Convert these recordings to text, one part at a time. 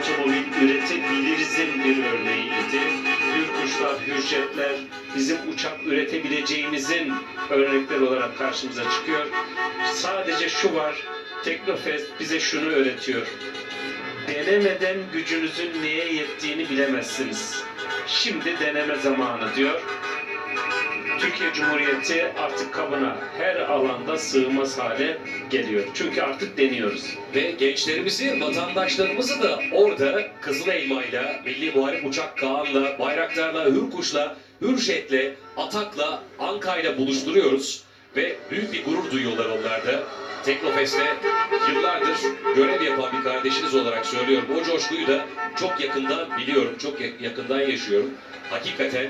otomobil üretebilirizin bir örneğiydi. Hürkuşlar, hürjetler bizim uçak üretebileceğimizin örnekler olarak karşımıza çıkıyor. Sadece şu var, Teknofest bize şunu öğretiyor. Denemeden gücünüzün neye yettiğini bilemezsiniz. Şimdi deneme zamanı diyor. Türkiye Cumhuriyeti artık kabına her alanda sığmaz hale geliyor. Çünkü artık deniyoruz. Ve gençlerimizi, vatandaşlarımızı da orada Kızıl Elma'yla, Milli Muharip Uçak Kaan'la, Bayraktar'la, Hürkuş'la, Hürjet'le, Atak'la, Anka'yla buluşturuyoruz. Ve büyük bir gurur duyuyorlar onlar da. Teknofest'te yıllardır görev yapan bir kardeşiniz olarak söylüyorum. O coşkuyu da çok yakından biliyorum, çok ya- yakından yaşıyorum. Hakikaten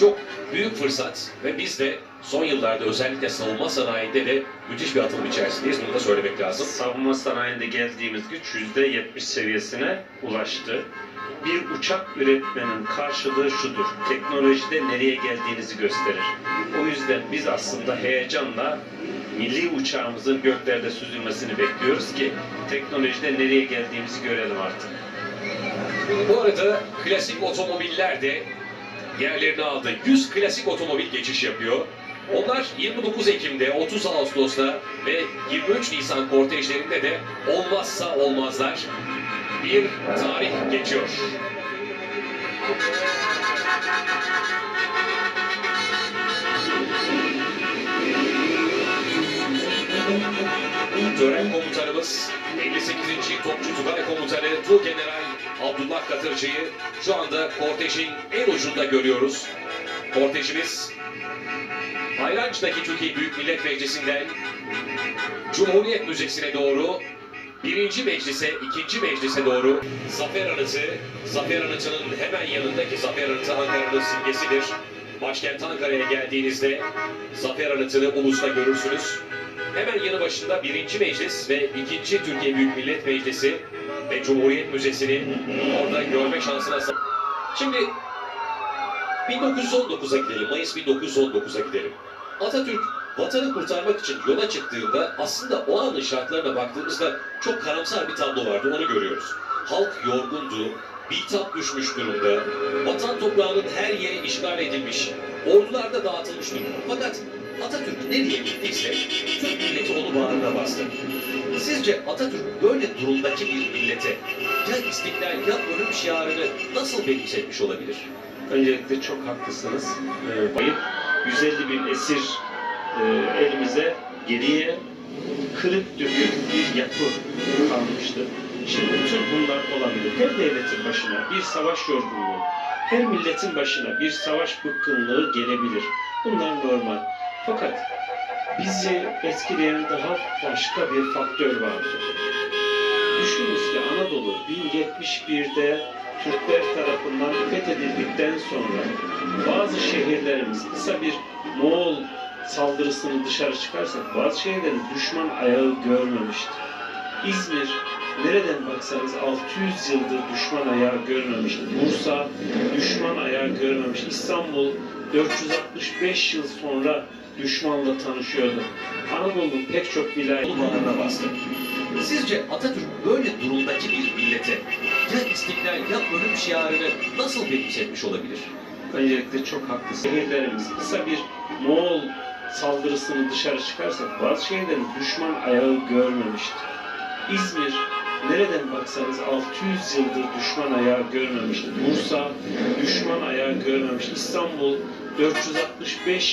çok büyük fırsat ve biz de son yıllarda özellikle savunma sanayinde de müthiş bir atılım içerisindeyiz. Bunu da söylemek lazım. Savunma sanayinde geldiğimiz güç %70 seviyesine ulaştı. Bir uçak üretmenin karşılığı şudur. Teknolojide nereye geldiğinizi gösterir. O yüzden biz aslında heyecanla milli uçağımızın göklerde süzülmesini bekliyoruz ki teknolojide nereye geldiğimizi görelim artık. Bu arada klasik otomobiller de yerlerini aldı. 100 klasik otomobil geçiş yapıyor. Onlar 29 Ekim'de, 30 Ağustos'ta ve 23 Nisan kortejlerinde de olmazsa olmazlar bir tarih geçiyor. Tören komutanımız 58. Topçu Tugay Komutanı Tuğgeneral Abdullah Katırcı'yı şu anda kortejin en ucunda görüyoruz. Kortejimiz Hayrancı'daki Türkiye Büyük Millet Meclisi'nden Cumhuriyet Müzesi'ne doğru birinci meclise, ikinci meclise doğru Zafer Anıtı, Zafer Anıtı'nın hemen yanındaki Zafer Anıtı Ankara'nın simgesidir. Başkent Ankara'ya geldiğinizde Zafer Anıtı'nı ulusta görürsünüz. Hemen yanı başında birinci meclis ve ikinci Türkiye Büyük Millet Meclisi ve Cumhuriyet Müzesi'ni orada görme şansına sahip. Şimdi 1919'a gidelim, Mayıs 1919'a gidelim. Atatürk vatanı kurtarmak için yola çıktığında aslında o anın şartlarına baktığımızda çok karamsar bir tablo vardı, onu görüyoruz. Halk yorgundu, bitap düşmüş durumda, vatan toprağının her yeri işgal edilmiş, ordular da dağıtılmış durumda. Fakat Atatürk nereye gittiyse Türk milleti onu bağrına bastı. Sizce Atatürk böyle durumdaki bir millete ya istiklal ya ölüm şiarını nasıl benimsetmiş olabilir? Öncelikle çok haklısınız. Ee, bayıp 150 bin esir e, elimize geriye kırık dökük bir yapı kalmıştı. Şimdi bütün bunlar olabilir. Her devletin başına bir savaş yorgunluğu, her milletin başına bir savaş bıkkınlığı gelebilir. Bunlar normal. Fakat bizi etkileyen daha başka bir faktör vardı. Düşününüz ki Anadolu 1071'de Türkler tarafından fethedildikten sonra bazı şehirlerimiz kısa bir Moğol saldırısını dışarı çıkarsak bazı şehirlerin düşman ayağı görmemişti. İzmir nereden baksanız 600 yıldır düşman ayağı görmemişti. Bursa düşman ayağı görmemiş. İstanbul 465 yıl sonra düşmanla tanışıyordu. Anadolu'nun pek çok vilayeti bağrına bastı. Sizce Atatürk böyle durumdaki bir millete ya istiklal ya ölüm şiarını nasıl benimsetmiş olabilir? Öncelikle çok haklısın. Şehirlerimiz kısa bir Moğol saldırısını dışarı çıkarsak bazı şehirlerin düşman ayağı görmemişti. İzmir nereden baksanız 600 yıldır düşman ayağı görmemişti. Bursa düşman ayağı görmemiş. İstanbul 465